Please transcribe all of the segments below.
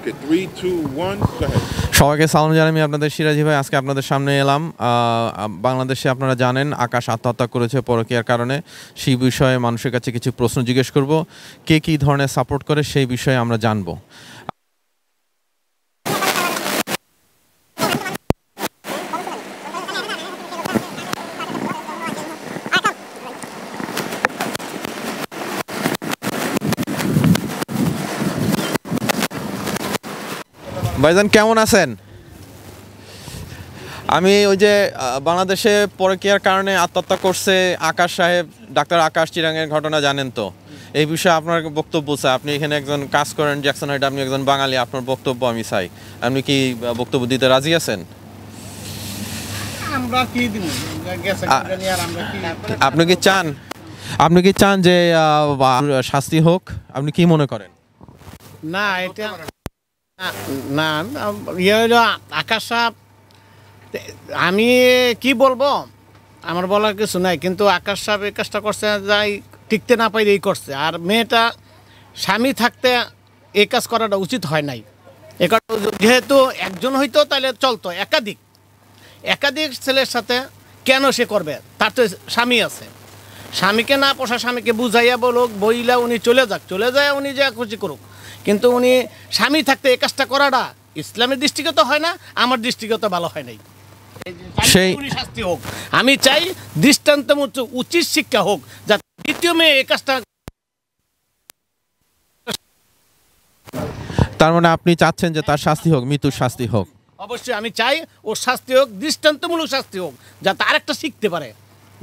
Okay, three two one সবাইকে সালাম জানাই আপনাদের সিরাজি ভাই আজকে আপনাদের সামনে এলাম। বাংলাদেশে আপনারা জানেন আকাশ আত্মহত্যা করেছে পরকীয়ার কারণে। সেই বিষয়ে মানুষের কাছে কিছু প্রশ্ন জিজ্ঞেস করব কে কী ধরনের সাপোর্ট করে সেই বিষয়ে আমরা জানব। ভাইজান কেমন আছেন? আমি ওই যে বাংলাদেশে পরকীয়ার কারণে আত্মহত্যা করছে আকাশ সাহেব ডাক্তার আকাশ চিরাঙের ঘটনা জানেন তো। এই বিষয়ে আপনার বক্তব্য চাই আপনি এখানে একজন কাজ করেন জ্যাকসন হাইট আপনি একজন বাঙালি আপনার বক্তব্য আমি চাই। আপনি কি বক্তব্য দিতে রাজি আছেন? আপনি কি চান? আপনি কি চান যে শাস্তি হোক? আপনি কি মনে করেন? না এটা না ইয়ে হলো আকাশ সাহেব, আমি কি বলব? আমার বলার কিছু নাই কিন্তু আকাশ সাহেব এই কাজটা করছে যাই টিকতে না পাইলে এই করছে। আর মেয়েটা স্বামী থাকতে এই কাজ করাটা উচিত হয় নাই। যেহেতু একজন হইতো তাহলে চলতো একাধিক। একাধিক ছেলের সাথে কেন সে করবে? তার তো স্বামী আছে। স্বামীকে না পোষা স্বামীকে বুঝাইয়া বলুক বইলা উনি চলে যাক চলে যায় উনি যা খুশি করুক। কিন্তু উনি স্বামী থাকতে এই কাজটা করাটা ইসলামের দৃষ্টিগত হয় না আমার দৃষ্টিগত ভালো হয় নাই। সেই- শাস্তি হোক আমি চাই দৃষ্টান্ত উচিত শিক্ষা হোক যাতে দ্বিতীয় মেয়ে এই কাজটা তার মানে আপনি চাচ্ছেন যে তার শাস্তি হোক মৃত্যুর শাস্তি হোক। অবশ্যই আমি চাই ওর শাস্তি হোক দৃষ্টান্তমূলক শাস্তি হোক যাতে আরেকটা শিখতে পারে।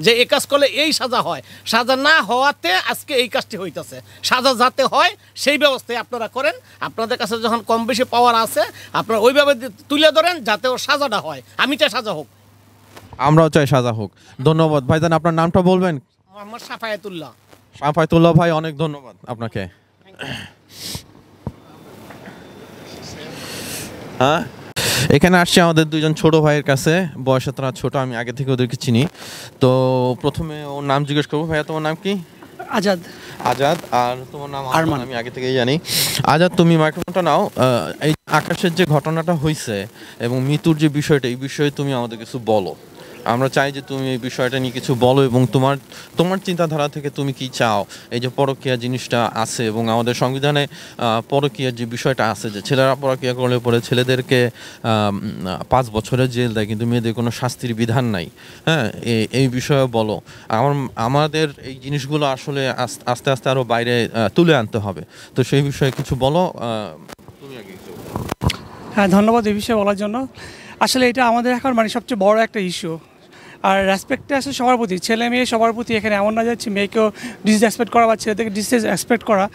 যে এই কাজ করলে এই সাজা হয়। সাজা না হওয়াতে আজকে এই কাজটি হইতেছে। সাজা যাতে হয় সেই ব্যবস্থায় আপনারা করেন। আপনাদের কাছে যখন কম বেশি পাওয়ার আছে আপনারা ওইভাবে তুলে ধরেন যাতে ওর সাজাটা হয়। আমি চাই সাজা হোক। আমরাও চাই সাজা হোক। ধন্যবাদ। ভাই ভাইজান আপনার নামটা বলবেন? মোহাম্মদ সাফায়াতুল্লাহ। সাফায়তুল্লাহ ভাই অনেক ধন্যবাদ আপনাকে। হ্যাঁ? এখানে আসছি আমাদের দুজন ছোট ভাইয়ের কাছে। বয়সে তারা ছোট আমি আগে থেকে ওদেরকে চিনি। তো প্রথমে ওর নাম জিজ্ঞেস করব। ভাইয়া তোমার নাম কি? আজাদ। আজাদ। আর তোমার নাম আরমান। আমি আগে থেকেই জানি। আজাদ তুমি মাইক্রোফোনটা নাও। এই আকাশের যে ঘটনাটা হয়েছে এবং মৃত্যুর যে বিষয়টা এই বিষয়ে তুমি আমাদের কিছু বলো। আমরা চাই যে তুমি এই বিষয়টা নিয়ে কিছু বলো এবং তোমার তোমার চিন্তাধারা থেকে তুমি কি চাও? এই যে পরকীয়া জিনিসটা আছে এবং আমাদের সংবিধানে পরকীয়ার যে বিষয়টা আছে যে ছেলেরা পরকীয়া করলে পরে ছেলেদেরকে পাঁচ বছরের জেল দেয় কিন্তু মেয়েদের কোনো শাস্তির বিধান নাই। হ্যাঁ এই বিষয়ে বলো। আমার, আমাদের এই জিনিসগুলো আসলে আস্তে আস্তে আরও বাইরে তুলে আনতে হবে। তো সেই বিষয়ে কিছু বলো। হ্যাঁ ধন্যবাদ এই বিষয়ে বলার জন্য। আসলে এটা আমাদের এখন মানে সবচেয়ে বড় একটা ইস্যু আর রেসপেক্টটা আসলে সবার প্রতি। ছেলে মেয়ে সবার প্রতি এখানে এমন না যাচ্ছে মেয়েকেও ডিসরেসপেক্ট করা বা ছেলেদেরকে ডিসরেসপেক্ট করা।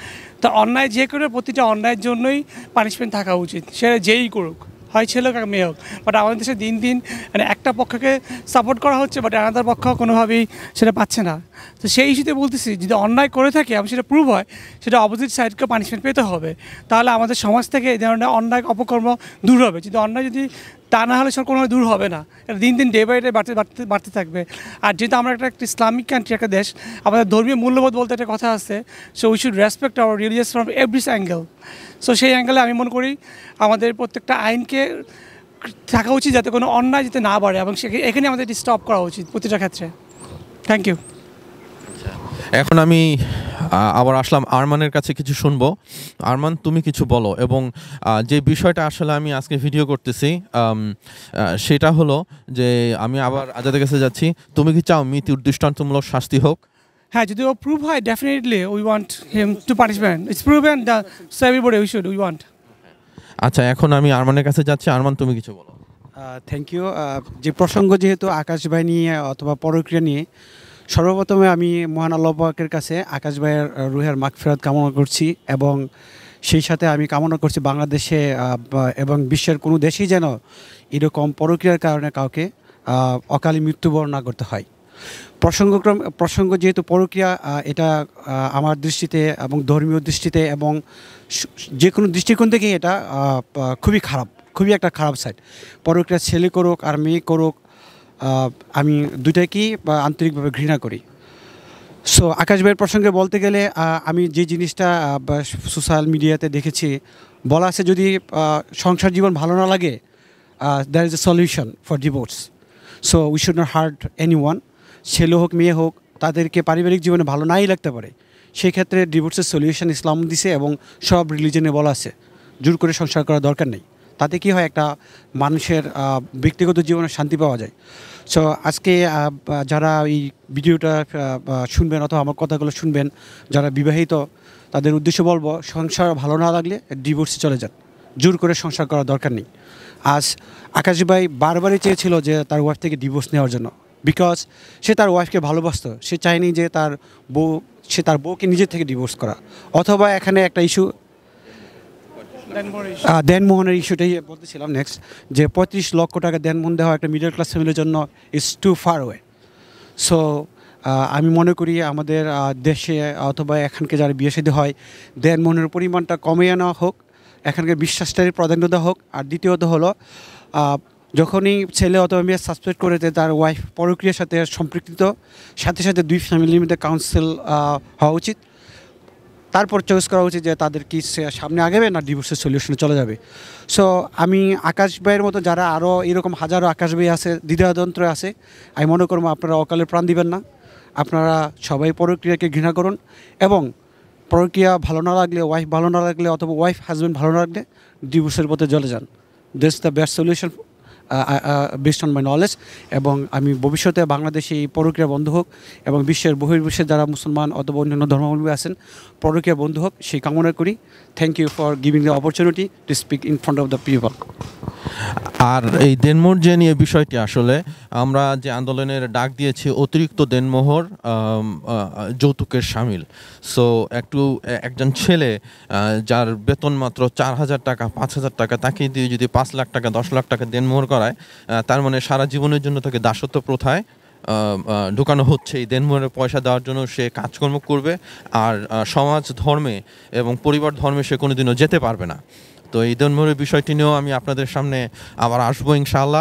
তো অন্যায় যে করে প্রতিটা অন্যায়ের জন্যই পানিশমেন্ট থাকা উচিত। সে যেই করুক, হয় ছেলে হোক মেয়ে হোক। বাট আমাদের দেশে দিন দিন মানে একটা পক্ষকে সাপোর্ট করা হচ্ছে বাট আনাদার পক্ষ কোনোভাবেই সেটা পাচ্ছে না। তো সেই ইস্যুতে বলতেছি, যদি অন্যায় করে থাকে এবং সেটা প্রুভ হয়, সেটা অপোজিট সাইডকে পানিশমেন্ট পেতে হবে। তাহলে আমাদের সমাজ থেকে এই ধরনের অন্যায় অপকর্ম দূর হবে। যদি অন্যায় যদি তা না হলে সব কোনোভাবে দূর হবে না। এটা দিন দিন ডে বাই ডে বাড়তে বাড়তে বাড়তে থাকবে। আর যেহেতু আমরা একটা একটা ইসলামিক কান্ট্রি একটা দেশ, আমাদের ধর্মীয় মূল্যবোধ বলতে একটা কথা আছে so we should respect our religious from every angle so সেই অ্যাঙ্গেলে আমি মনে করি আমাদের প্রত্যেকটা আইনকে থাকা উচিত যাতে কোনো অন্যায় যাতে না বাড়ে এবং সেখানে এখানে আমাদের এটি স্টপ করা উচিত প্রতিটা ক্ষেত্রে। থ্যাংক ইউ এখন আমি আবার আসলাম আরমানের কাছে কিছু শুনব। আরমান তুমি কিছু বলো এবং যে বিষয়টা আসলে আমি আজকে ভিডিও করতেছি সেটা হলো যে আমি আবার আজাদের কাছে যাচ্ছি। তুমি কি চাও মৃত্যুর দৃষ্টান্তমূলক শাস্তি হোক? হ্যাঁ যদি ও প্রুভ হয় definitely we want him to punishment it's proven the so everybody we should we want আচ্ছা এখন আমি আরমানের কাছে যাচ্ছি। আরমান তুমি কিছু বলো। থ্যাংক ইউ যে প্রসঙ্গ যেহেতু আকাশ ভাই নিয়ে অথবা পরক্রিয়া নিয়ে সর্বপ্রথমে আমি মহান আল্লাহ কাছে আকাশ ভাইয়ের রুহের মাগফিরাত কামনা করছি এবং সেই সাথে আমি কামনা করছি বাংলাদেশে এবং বিশ্বের কোনো দেশেই যেন এরকম পরক্রিয়ার কারণে কাউকে অকালে মৃত্যুবরণ না করতে হয়। প্রসঙ্গক্রম, প্রসঙ্গ যেহেতু পরক্রিয়া এটা আমার দৃষ্টিতে এবং ধর্মীয় দৃষ্টিতে এবং যে কোনো দৃষ্টিকোণ থেকেই এটা খুবই খারাপ, খুবই একটা খারাপ সাইড পরক্রিয়া ছেলে করুক আর মেয়ে করুক আমি দুটাকেই বা আন্তরিকভাবে ঘৃণা করি। সো আকাশ ভাইয়ের প্রসঙ্গে বলতে গেলে আমি যে জিনিসটা সোশ্যাল মিডিয়াতে দেখেছি, বলা আছে যদি সংসার জীবন ভালো না লাগে there is a solution for divorce so we should not hurt anyone ছেলে হোক, মেয়ে হোক, তাদেরকে পারিবারিক জীবনে ভালো নাই লাগতে পারে। সেই ক্ষেত্রে ডিভোর্সের সলিউশন ইসলাম দিছে এবং সব রিলিজনে বলা আছে। জোর করে সংসার করার দরকার নেই। তাতে কি হয় একটা মানুষের ব্যক্তিগত জীবনে শান্তি পাওয়া যায়। সো আজকে যারা এই ভিডিওটা শুনবেন অথবা আমার কথাগুলো শুনবেন, যারা বিবাহিত, তাদের উদ্দেশ্য বলব, সংসার ভালো না লাগলে ডিভোর্সে চলে যান। জোর করে সংসার করার দরকার নেই। আজ আকাশ ভাই বারবারই চেয়েছিল যে তার ওয়াইফ থেকে ডিভোর্স নেওয়ার জন্য। বিকজ সে তার ওয়াইফকে ভালোবাসতো। সে চায়নি যে তার বউ, সে তার বউকে নিজের থেকে ডিভোর্স করা। অথবা এখানে একটা ইস্যু দেনমোহনের ইস্যুটাই বলতেছিলাম নেক্সট যে পঁয়ত্রিশ লক্ষ টাকা দেনমোহন দেওয়া একটা মিডল ক্লাস ফ্যামিলির জন্য it's too far way so আমি মনে করি আমাদের দেশে অথবা এখানকে যারা বিয়ে শাদী হয় দেনমোহনের পরিমাণটা কমিয়ে আনা হোক, এখানকার বিশ্বাসটারই প্রাধান্য দেওয়া হোক। আর দ্বিতীয়ত হলো যখনই ছেলে অথবা মেয়ে সাসপেক্ট করে যে তার ওয়াইফ পরক্রিয়ার সাথে সম্পৃক্ত, সাথে সাথে দুই ফ্যামিলির মধ্যে কাউন্সিল হওয়া উচিত। তারপর চয়েস করা উচিত যে তাদের কি সামনে আগাবে না ডিভোর্সের সলিউশনে চলে যাবে। সো আমি আকাশ ভাইয়ের মতো যারা আরও এরকম হাজারো আকাশ ভাই আছে দ্বিধাযন্ত্র আছে, আমি মনে করব আপনারা অকালে প্রাণ দিবেন না। আপনারা সবাই পরক্রিয়াকে ঘৃণা করুন এবং পরক্রিয়া ভালো না লাগলে ওয়াইফ ভালো না লাগলে অথবা ওয়াইফ হাজব্যান্ড ভালো না লাগলে ডিভোর্সের পথে চলে যান। This the best solution best on my knowledge এবং আমি ভবিষ্যতে বাংলাদেশে এই পরকীয়া বন্ধু হোক এবং বিশ্বের বহির্বিশ্বের যারা মুসলমান অথবা অন্যান্য ধর্মাবলম্বী আছেন পরকীয়া বন্ধু হোক, সেই কামনা করি। Thank you for giving the opportunity to speak in front of the people আর এই দেনমোহর যে নিয়ে বিষয়টি আসলে, আমরা যে আন্দোলনের ডাক দিয়েছি, অতিরিক্ত দেনমোহর যৌতুকের সামিল। সো একটু একজন ছেলে যার বেতন মাত্র চার হাজার টাকা, পাঁচ হাজার টাকা, তাকে দিয়ে যদি পাঁচ লাখ টাকা, দশ লাখ টাকা দেনমোহর করায় তার মানে সারা জীবনের জন্য তাকে দাসত্ব প্রথায় ঢুকানো হচ্ছে। এই দেনমোহরের পয়সা দেওয়ার জন্য সে কাজকর্ম করবে, আর সমাজ ধর্মে এবং পরিবার ধর্মে সে কোনোদিনও যেতে পারবে না। তো এই দেনমোহরের বিষয়টি নিয়েও আমি আপনাদের সামনে আবার আসব ইনশাআল্লাহ।